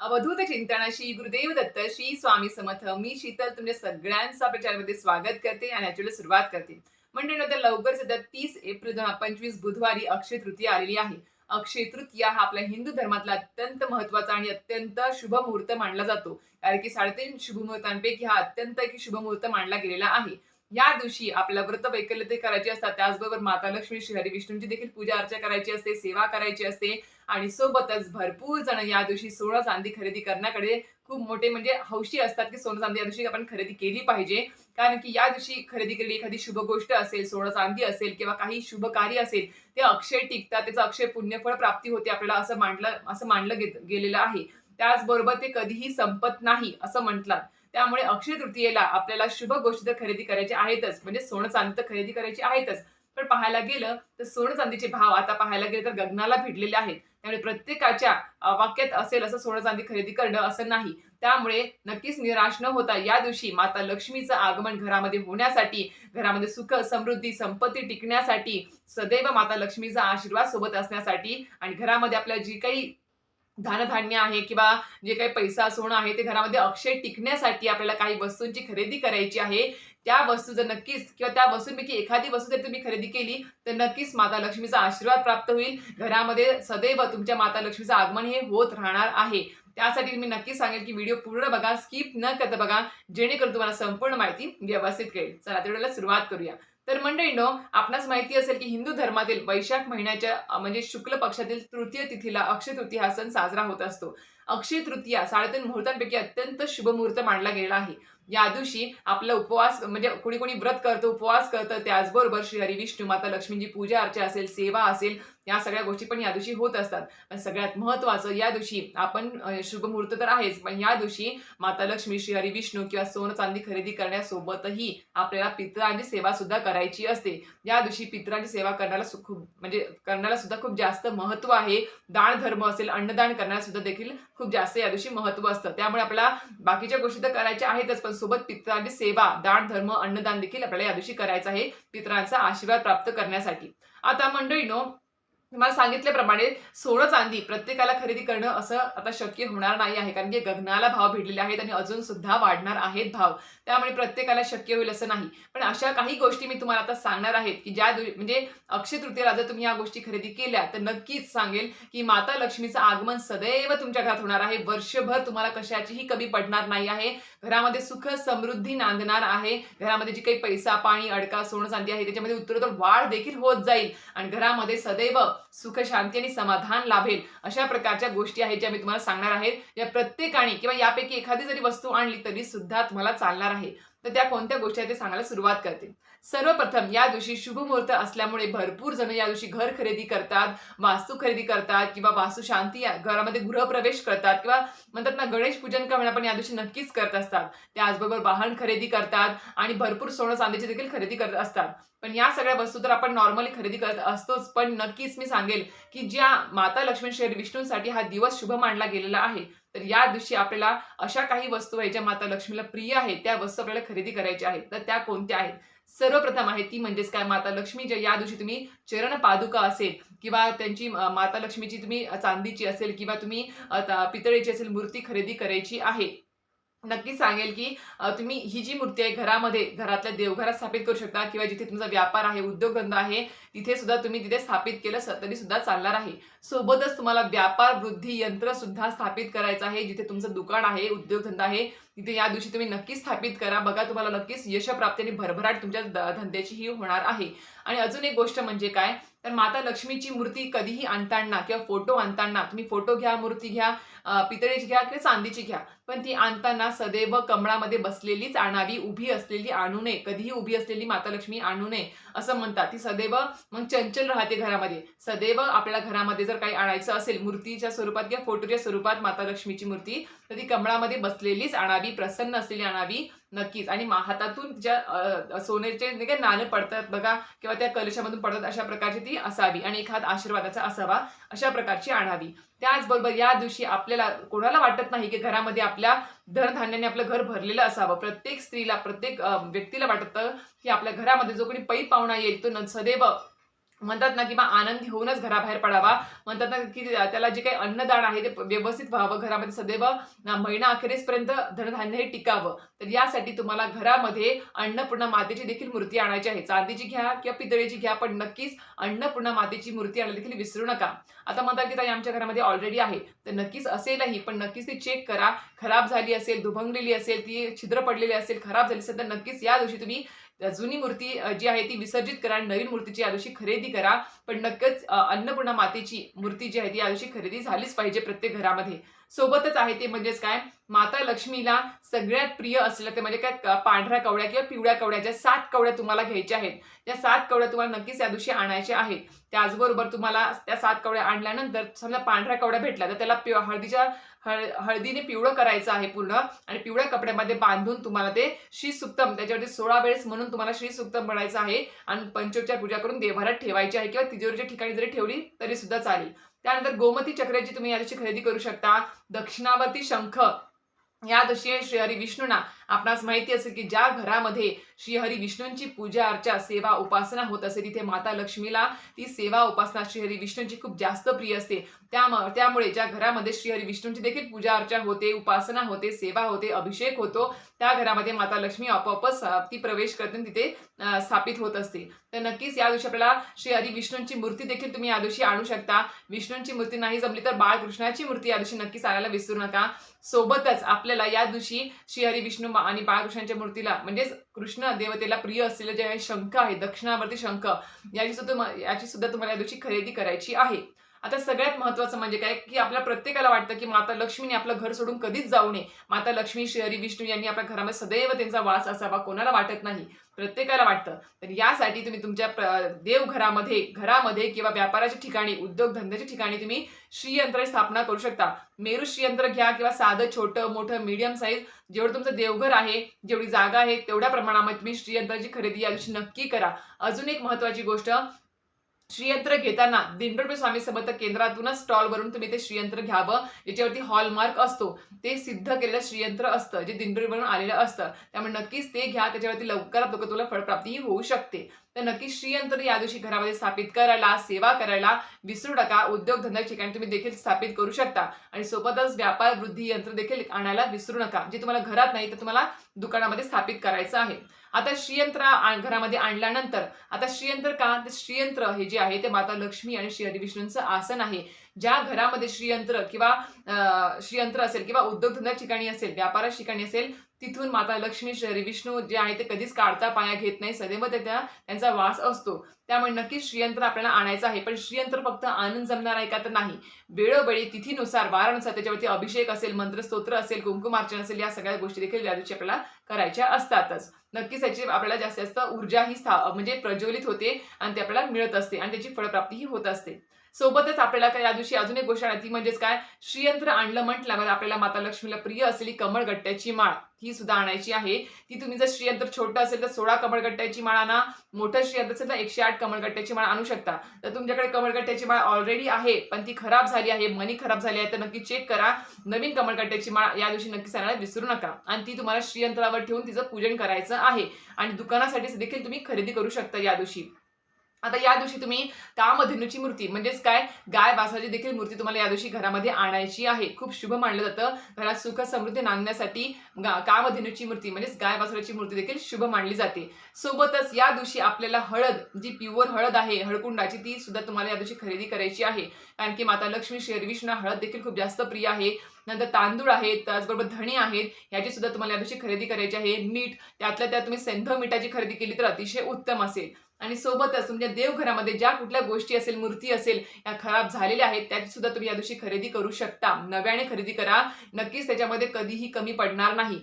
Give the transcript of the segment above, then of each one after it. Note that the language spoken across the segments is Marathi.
अवधूत चिंतनाशी श्री गुरुदेव दत्त श्री स्वामी समर्थ. मी शीतल तुमच्या सगळ्यांचं आपल्या चॅनलमध्ये स्वागत करते आणि ऍक्च्युअली सुरुवात करते. म्हणजे आता लवकर सध्या तीस एप्रिल दोन हजार पंचवीस बुधवारी अक्षय तृतीया आलेली आहे. अक्षय तृतीया हा आपल्या हिंदू धर्मातला अत्यंत महत्त्वाचा आणि अत्यंत शुभ मुहूर्त मानला जातो. कारण की साडेतीन शुभ मुहूर्तांपैकी हा अत्यंत एक शुभ मुहूर्त मानला गेलेला आहे. या दिवशी आपल्या व्रत वैकल्य करायची असतात त्याचबरोबर माता लक्ष्मी श्री हरी विष्णूंची देखील पूजा अर्चा करायची असते सेवा करायची असते आणि सोबतच भरपूर जण या दिवशी सोनं चांदी खरेदी करण्याकडे खूप मोठे म्हणजे हौशी असतात की सोनं चांदी या दिवशी आपण खरेदी केली पाहिजे. कारण की या दिवशी खरेदी केलेली एखादी शुभ गोष्ट असेल सोनं चांदी असेल किंवा काही शुभ कार्य असेल ते अक्षय टिकतात त्याचं अक्षय पुण्यफळ प्राप्ती होते आपल्याला असं मांडलं असं मांडलं गेलेलं आहे. त्याचबरोबर ते कधीही संपत नाही असं म्हटलं त्यामुळे अक्षय तृतीयेला आपल्याला शुभ गोष्टी तर खरेदी करायची आहेतच. म्हणजे सोनं चांदी तर खरेदी करायची आहेतच. पण पाहायला गेलं तर सोनं चांदीचे भाव आता पाहायला गेले तर गगनाला भिडलेले आहेत. त्यामुळे प्रत्येकाच्या वाक्यात असेल असं सोनं चांदी खरेदी करणं असं नाही. त्यामुळे नक्कीच निराश न होता या दिवशी माता लक्ष्मीचं आगमन घरामध्ये होण्यासाठी घरामध्ये सुख समृद्धी संपत्ती टिकण्यासाठी सदैव माता लक्ष्मीचा आशीर्वाद सोबत असण्यासाठी आणि घरामध्ये आपल्या जी काही धनधान्य आहे किंवा जे काही पैसा सोनं आहे ते घरामध्ये अक्षय टिकण्यासाठी आपल्याला काही वस्तूंची खरेदी करायची आहे त्या वस्तू जर नक्कीच किंवा त्या वस्तूंपैकी एखादी वस्तू जर तुम्ही खरेदी केली तर नक्कीच माता लक्ष्मीचा आशीर्वाद प्राप्त होईल. घरामध्ये सदैव तुमच्या माता लक्ष्मीचं आगमन हे होत राहणार आहे. त्यासाठी मी नक्कीच सांगेल की व्हिडिओ पूर्ण बघा स्किप न करता बघा जेणेकरून तुम्हाला संपूर्ण माहिती व्यवस्थित कळेल. चला तेवढ्याला सुरुवात करूया. तर मंडळींनो आपणास माहिती असेल की हिंदू धर्मातील वैशाख महिन्याच्या म्हणजे शुक्ल पक्षातील तृतीय तिथीला अक्षय तृतीया हा सण साजरा होत असतो. अक्षय तृतीया साडेतीन मुहूर्तांपैकी अत्यंत शुभ मुहूर्त मानला गेला आहे. या दिवशी आपला उपवास म्हणजे कोणी कोणी व्रत करतं उपवास करतं त्याचबरोबर श्री हरी विष्णू माता लक्ष्मीची पूजा अर्चा असेल सेवा असेल या सगळ्या गोष्टी पण या दिवशी होत असतात. पण सगळ्यात महत्वाचं या दिवशी आपण शुभ मुहूर्त तर आहेच पण या दिवशी माता लक्ष्मी श्री हरी विष्णू किंवा सोनं चांदी खरेदी करण्यासोबतही आपल्याला पितरांची सेवा सुद्धा करायची असते. या दिवशी पितरांची सेवा करण्याला खूप म्हणजे करण्याला सुद्धा खूप जास्त महत्त्व आहे. दान धर्म असेल अन्नदान करण्याला सुद्धा देखील खूप जास्त या दिवशी महत्त्व असतं. त्यामुळे आपल्याला बाकीच्या गोष्टी तर करायच्या आहेतच पण सोबत पितरांची सेवा दान धर्म अन्नदान देखील आपल्याला या दिवशी करायचं आहे पितरांचा आशीर्वाद प्राप्त करण्यासाठी. आता मंडळीनो तुम्हाला सांगितल्याप्रमाणे सोनं चांदी प्रत्येकाला खरेदी करणं असं आता शक्य होणार नाही आहे. कारण की गगनाला भाव भेटलेले आहेत आणि अजून सुद्धा वाढणार आहेत भाव. त्यामुळे प्रत्येकाला शक्य होईल असं नाही. पण अशा काही गोष्टी मी तुम्हाला आता सांगणार आहेत की ज्या म्हणजे अक्षय तृतीयेला जर तुम्ही या गोष्टी खरेदी केल्या तर नक्कीच सांगेल की माता लक्ष्मीचं आगमन सदैव तुमच्या घरात होणार आहे. वर्षभर तुम्हाला कशाचीही कमी पडणार नाही आहे. घरामध्ये सुख समृद्धी नांदणार आहे. घरामध्ये जी काही पैसा पाणी अडका सोनं चांदी आहे त्याच्यामध्ये उत्तरोत्तर वाढ देखील होत जाईल. आणि घरामध्ये सदैव सुख शांती आणि समाधान लाभेल अशा प्रकारच्या गोष्टी आहेत ज्या मी तुम्हाला सांगणार आहेत या प्रत्येकाने किंवा यापैकी एखादी जरी वस्तू आणली तरी सुद्धा तुम्हाला चालणार आहे. तर त्या कोणत्या गोष्टी आहेत ते सांगायला सुरुवात करते. सर्वप्रथम या दिवशी शुभ मुहूर्त असल्यामुळे भरपूर जण या दिवशी घर खरेदी करतात वास्तू खरेदी करतात किंवा वास्तू शांती घरामध्ये गृहप्रवेश करतात किंवा म्हणतात ना गणेश पूजन का पण या दिवशी नक्कीच करत असतात. त्याचबरोबर वाहन खरेदी करतात आणि भरपूर सोनं चांदीची देखील खरेदी करत असतात. पण या सगळ्या वस्तू तर आपण नॉर्मली खरेदी करत असतोच पण नक्कीच मी सांगेल की ज्या माता लक्ष्मी श्री विष्णूंसाठी हा दिवस शुभ मानला गेलेला आहे तर या दिवशी आपल्याला अशा काही वस्तू आहेत ज्या माता लक्ष्मीला प्रिय आहेत त्या वस्तू आपल्याला खरेदी करायच्या आहेत. तर त्या कोणत्या आहेत? सर्वप्रथम आहे ती म्हणजेच काय? माता लक्ष्मी ज्या या दिवशी तुम्ही चरण पादुका असेल किंवा त्यांची माता लक्ष्मीची तुम्ही चांदीची असेल किंवा तुम्ही पितळेची असेल मूर्ती खरेदी करायची आहे. नक्की सांगेल की तुम्ही ही जी मूर्ती आहे घरामध्ये घरातल्या देवघरात स्थापित करू शकता किंवा जिथे तुमचा व्यापार आहे उद्योगधंदा आहे तिथे सुद्धा तुम्ही तिथे स्थापित केलं तरी सुद्धा चालणार आहे. सोबतच तुम्हाला व्यापार वृद्धी यंत्र सुद्धा स्थापित करायचं आहे जिथे तुमचं दुकान आहे उद्योगधंदा आहे इथे या दिवशी तुम्ही नक्की स्थापित करा. बघा तुम्हाला नक्कीच यशप्राप्ती आणि भरभराट तुमच्या द- धंद्याची ही होणार आहे. आणि अजून एक गोष्ट म्हणजे काय? तर माता लक्ष्मीची मूर्ती कधीही आणताना किंवा फोटो आणताना तुम्ही फोटो घ्या मूर्ती घ्या पितळेची घ्या किंवा चांदीची घ्या. पण ती आणताना सदैव कमळामध्ये बसलेलीच आणावी उभी असलेली आणू नये. कधीही उभी असलेली माता लक्ष्मी आणू नये असं म्हणतात. ती सदैव मग चंचल राहते घरामध्ये. सदैव आपल्याला घरामध्ये जर काही आणायचं असेल मूर्तीच्या स्वरूपात किंवा फोटोच्या स्वरूपात माता लक्ष्मीची मूर्ती तर ती कमळामध्ये बसलेलीच आणावी. प्रसन्न असलेली आणावी नक्कीच. आणि हातातून ज्या सोन्याचे नाही नाणं पडतात बघा किंवा त्या कलशामधून पडतात अशा प्रकारची ती असावी. आणि एखाद आशीर्वादाचा असावा अशा प्रकारची आणावी. त्याचबरोबर या दिवशी आपल्याला कोणाला वाटत नाही की घरामध्ये आपल्या धनधान्याने आपलं घर भरलेलं असावं. प्रत्येक स्त्रीला प्रत्येक व्यक्तीला वाटतं की आपल्या घरामध्ये जो कोणी पै पाहुणा येईल तो न- सदैव म्हणतात ना किंवा आनंद होऊनच घराबाहेर पडावा. म्हणतात ना की त्याला जे काही अन्नदान आहे ते व्यवस्थित व्हावं. घरामध्ये सदैव महिना अखेरीसपर्यंत धनधान्य हे टिकावं. तर यासाठी तुम्हाला घरामध्ये अन्नपूर्णा मातेची देखील मूर्ती आणायची आहे. चांदीची घ्या किंवा पितळेची घ्या पण नक्कीच अन्नपूर्णा मातेची मूर्ती आणायला देखील विसरू नका. आता म्हणतात की ताई आमच्या घरामध्ये ऑलरेडी आहे. तर नक्कीच असेलही पण नक्कीच ती चेक करा. खराब झाली असेल दुभंगलेली असेल ती छिद्र पडलेली असेल खराब झाली असेल तर नक्कीच या दिवशी तुम्ही जुनी मूर्ती जी आहे ती विसर्जित करा आणि नवीन मूर्तीची या दिवशी खरेदी करा. पण नक्कीच अन्नपूर्णा मातेची मूर्ती जी आहे ती या दिवशी खरेदी झालीच पाहिजे प्रत्येक घरामध्ये. सोबतच आहे ते म्हणजेच काय? माता लक्ष्मीला सगळ्यात प्रिय असलेलं ते म्हणजे काय पांढऱ्या कवड्या किंवा पिवळ्या कवड्या ज्या सात कवड्या तुम्हाला घ्यायच्या आहेत त्या सात कवड्या तुम्हाला नक्कीच या दिवशी आणायच्या आहेत. त्याचबरोबर तुम्हाला त्या सात कवड्या आणल्यानंतर समजा पांढऱ्या कवड्या भेटल्या तर त्याला पिव- हळदीच्या हळ हळदीने पिवळं करायचं आहे पूर्ण आणि पिवळ्या कपड्यामध्ये बांधून तुम्हाला ते श्री सुक्तम त्याच्यावरती सोळा वेळेस म्हणून तुम्हाला श्री सुक्तम म्हणायचं आहे आणि पंचोपचार पूजा करून देवघरात ठेवायची आहे किंवा तिजोरीच्या ठिकाणी जरी ठेवली तरी सुद्धा चालेल. त्यानंतर गोमती चक्राची तुम्ही या दिवशी खरेदी करू शकता. दक्षिणावर्ती शंख या दिवशी श्रीहरी विष्णूंना आपणास माहिती असेल की ज्या घरामध्ये श्रीहरी विष्णूंची पूजा अर्चा सेवा उपासना होत असे तिथे माता लक्ष्मीला ती सेवा उपासना श्रीहरी विष्णूंची खूप जास्त प्रिय असते. त्यामुळे ज्या घरामध्ये श्रीहरी विष्णूंची देखील पूजा अर्चा होते उपासना होते सेवा होते अभिषेक होतो त्या घरामध्ये माता लक्ष्मी आपोआपच ती प्रवेश करते तिथे स्थापित होत असते. तर नक्कीच या दिवशी आपल्याला श्री हरी विष्णूंची मूर्ती देखील तुम्ही या दिवशी आणू शकता. विष्णूंची मूर्ती नाही जमली तर बाळकृष्णाची मूर्ती या दिवशी नक्कीच आणायला विसरू नका. सोबतच आपल्याला या दिवशी श्री हरी विष्णू आणि बाळकृष्णांच्या मूर्तीला. म्हणजेच कृष्ण देवतेला प्रिय असलेले जे शंख आहे दक्षिणावरती शंख याची सुद्धा याची सुद्धा तुम्हाला या दिवशी खरेदी करायची आहे. आता सगळ्यात महत्वाचं म्हणजे काय की आपल्या प्रत्येकाला वाटतं की माता लक्ष्मीने आपलं घर सोडून कधीच जाऊ नये. माता लक्ष्मी श्री हरी विष्णू यांनी आपल्या घरामध्ये सदैव त्यांचा वास असावा कोणाला वाटत नाही. प्रत्येकाला वाटतं. तर यासाठी तुम्ही तुमच्या देवघरामध्ये घरामध्ये किंवा व्यापाराच्या ठिकाणी उद्योगधंद्याच्या ठिकाणी तुम्ही श्रीयंत्राची स्थापना करू शकता. मेरू श्रीयंत्र घ्या किंवा साधं छोटं मोठं मीडियम साईज जेवढं तुमचं देवघर आहे जेवढी जागा आहे तेवढ्या प्रमाणामध्ये तुम्ही श्रीयंत्राची खरेदी या दिवशी नक्की करा. अजून एक महत्वाची गोष्ट श्रीयंत्र घेताना दिंडोरपे स्वामी समर्थ केंद्रातूनच स्टॉलवरून तुम्ही ते श्रीयंत्र घ्यावं ज्याच्यावरती हॉलमार्क असतो ते सिद्ध केलेलं श्रीयंत्र असतं जे दिंडोरीवरून आलेलं असतं. त्यामुळे नक्कीच ते घ्या त्याच्यावरती लवकरात लवकर तुला फळप्राप्तीही होऊ शकते. तर नक्कीच श्रीयंत्र या दिवशी घरामध्ये स्थापित करायला सेवा करायला विसरू नका. उद्योगधंदा ठिकाणी तुम्ही देखील स्थापित करू शकता. आणि सोबतच व्यापार वृद्धी यंत्र देखील आणायला विसरू नका. जे तुम्हाला घरात नाही तर तुम्हाला दुकानामध्ये स्थापित करायचं आहे. आता श्रीयंत्र घरामध्ये आणल्यानंतर आता श्रीयंत्र का? तर श्रीयंत्र हे जे आहे ते माता लक्ष्मी आणि श्री हरिविष्णूंचं आसन आहे. ज्या घरामध्ये श्रीयंत्र किंवा अं, श्रीयंत्र असेल किंवा उद्योगधंदा ठिकाणी असेल व्यापाराच्या ठिकाणी असेल तिथून माता लक्ष्मी श्री विष्णू जे आहे ते कधीच काढता पाया घेत नाही. सदैव त्या त्यांचा वास असतो. त्यामुळे नक्कीच श्रीयंत्र आपल्याला आणायचं आहे. पण श्रीयंत्र फक्त आनंद जमणार आहे का तर नाही. वेळोवेळी तिथीनुसार वारानुसार त्याच्यावरती अभिषेक असेल मंत्रस्तोत्र असेल कुंकुमार्चन असेल या सगळ्या गोष्टी देखील या दिवशी आपल्याला करायच्या असतातच. नक्कीच त्याची आपल्याला जास्तीत जास्त ऊर्जा ही स्था म्हणजे प्रज्वलित होते आणि ती आपल्याला मिळत असते आणि त्याची फळप्राप्ती ही होत असते. सोबतच आपल्याला काय या दिवशी अजून एक गोष्ट आहे ती म्हणजेच काय? श्रीयंत्र आणलं म्हटल्यावर आपल्याला माता लक्ष्मीला प्रिय असलेली कमळगट्ट्याची माळ ही सुद्धा आणायची आहे. ती तुम्ही जर श्रीयंत्र छोटं असेल तर सोळा कमळगट्ट्याची माळ आणा मोठं श्रीयंत्र असेल तर एकशे आठ कमळगट्ट्याची माळ आणू शकता. तर तुमच्याकडे कमळगट्ट्याची माळ ऑलरेडी आहे पण ती खराब झाली आहे मनी खराब झाली आहे तर नक्की चेक करा. नवीन कमळगट्ट्याची माळ या दिवशी नक्की सांगायला विसरू नका. आणि ती तुम्हाला श्रीयंत्रावर ठेवून तिचं पूजन करायचं आहे. आणि दुकानासाठी देखील तुम्ही खरेदी करू शकता या दिवशी. आता या दिवशी तुम्ही कामधेनूची मूर्ती म्हणजेच काय? गाय वासाची देखील मूर्ती तुम्हाला या दिवशी घरामध्ये आणायची आहे. खूप शुभ मानलं जातं. घरात सुख समृद्धी नांदण्यासाठी कामधेनूची मूर्ती म्हणजेच गाय वासराची मूर्ती देखील शुभ मानली जाते. सोबतच या दिवशी आपल्याला हळद जी प्युअर हळद आहे हळकुंडाची ती सुद्धा तुम्हाला या दिवशी खरेदी करायची आहे. कारण की माता लक्ष्मी शेरविष्णा हळद देखील खूप जास्त प्रिय आहे. नंतर तांदूळ आहेत त्याचबरोबर धणे आहेत याची सुद्धा तुम्हाला या दिवशी खरेदी करायची आहे. मीठ त्यातल्या त्यात तुम्ही सेंध मिठाची खरेदी केली तर अतिशय उत्तम असेल. आणि सोबतच तुमच्या देवघरामध्ये ज्या कुठल्या गोष्टी असेल मूर्ती असेल या खराब झालेल्या आहेत त्याची सुद्धा तुम्ही या दिवशी खरेदी करू शकता. नव्याने खरेदी करा. नक्कीच त्याच्यामध्ये कधीही कमी पडणार नाही.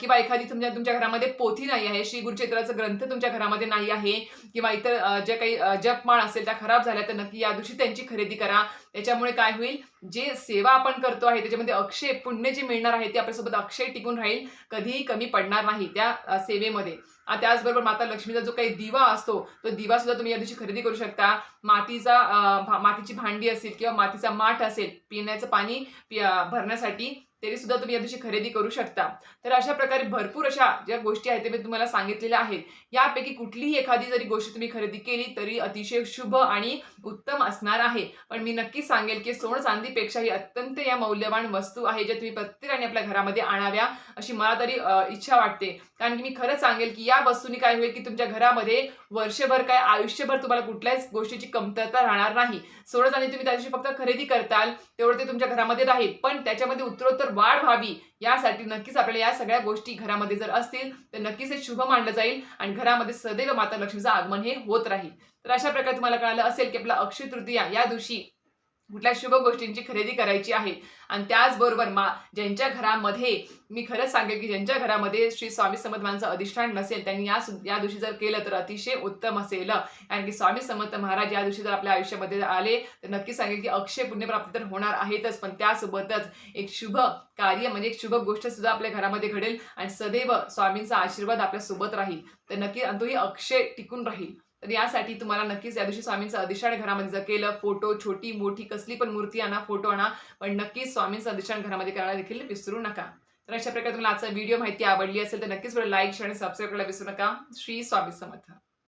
किंवा एखादी तुमच्या तुमच्या घरामध्ये पोथी नाही आहे श्री गुरुचेत्राचा ग्रंथ तुमच्या घरामध्ये नाही आहे किंवा इतर ज्या काही जपमाळ असेल त्या खराब झाल्या तर नक्की या दिवशी त्यांची खरेदी करा. त्याच्यामुळे काय होईल? जे सेवा आपण करतो आहे त्याच्यामध्ये अक्षय पुण्य जे मिळणार आहे ते आपल्यासोबत अक्षय टिकून राहील. कधीही कमी पडणार नाही त्या सेवेमध्ये. त्याचबरोबर माता लक्ष्मीचा जो काही दिवा असतो तो दिवा सुद्धा तुम्ही या दिवशी खरेदी करू शकता. मातीचा मातीची भांडी असेल किंवा मातीचा माठ असेल पिण्याचं पाणी भरण्यासाठी तरी सुद्धा तुम्ही या दिवशी खरेदी करू शकता. तर अशा प्रकारे भरपूर अशा ज्या गोष्टी आहेत ते मी तुम्हाला सांगितलेल्या आहेत. यापैकी कुठलीही एखादी जरी गोष्ट तुम्ही खरेदी केली तरी अतिशय शुभ आणि उत्तम असणार आहे. पण मी नक्कीच सांगेल की सोन चांदीपेक्षा ही अत्यंत या मौल्यवान वस्तू आहे ज्या तुम्ही प्रत्येकाने आपल्या घरामध्ये आणाव्या अशी मला तरी इच्छा वाटते. कारण की मी खरंच सांगेल की या वस्तूंनी काय होईल की तुमच्या घरामध्ये वर्षभर काय आयुष्यभर तुम्हाला कुठल्याच गोष्टीची कमतरता राहणार नाही. सोनं चांदी तुम्ही त्या दिवशी फक्त खरेदी करताल तेवढं ते तुमच्या घरामध्ये राहील. पण त्याच्यामध्ये उत्तरोत्तर वाढ व्हावी. यासाठी नक्कीच आपल्याला या सगळ्या गोष्टी घरामध्ये जर असतील तर नक्कीच हे शुभ मानलं जाईल आणि घरामध्ये सदैव माता लक्ष्मीचं आगमन हे होत राहील. तर अशा प्रकारे तुम्हाला कळालं असेल की आपला अक्षय तृतीया या दिवशी कुठल्या शुभ गोष्टींची खरेदी करायची आहे. आणि त्याचबरोबर मा ज्यांच्या घरामध्ये मी खरंच सांगेल की ज्यांच्या घरामध्ये श्री स्वामी समर्थांचं अधिष्ठान नसेल त्यांनी या या दिवशी जर केलं तर अतिशय उत्तम असेल. कारण की स्वामी समर्थ महाराज या दिवशी जर आपल्या आयुष्यामध्ये आले तर नक्की सांगेल की अक्षय पुण्यप्राप्ती तर होणार आहेतच. पण त्यासोबतच एक शुभ कार्य म्हणजे एक शुभ गोष्ट सुद्धा आपल्या घरामध्ये घडेल आणि सदैव स्वामींचा आशीर्वाद आपल्यासोबत राहील. तर नक्की आणि तोही अक्षय टिकून राहील. तर यासाठी तुम्हाला नक्कीच या दिवशी स्वामींचं अधिष्ठान घरामध्ये जर केलं फोटो छोटी मोठी कसली पण मूर्ती आणा फोटो आणा पण नक्कीच स्वामींचं अधिष्ठान घरामध्ये करायला देखील विसरू नका. तर अशा प्रकारे तुम्हाला आजचा व्हिडिओ माहिती आवडली असेल तर नक्कीच लाईक शेअर आणि सबस्क्राईब करायला विसरू नका. श्री स्वामी समर्थ.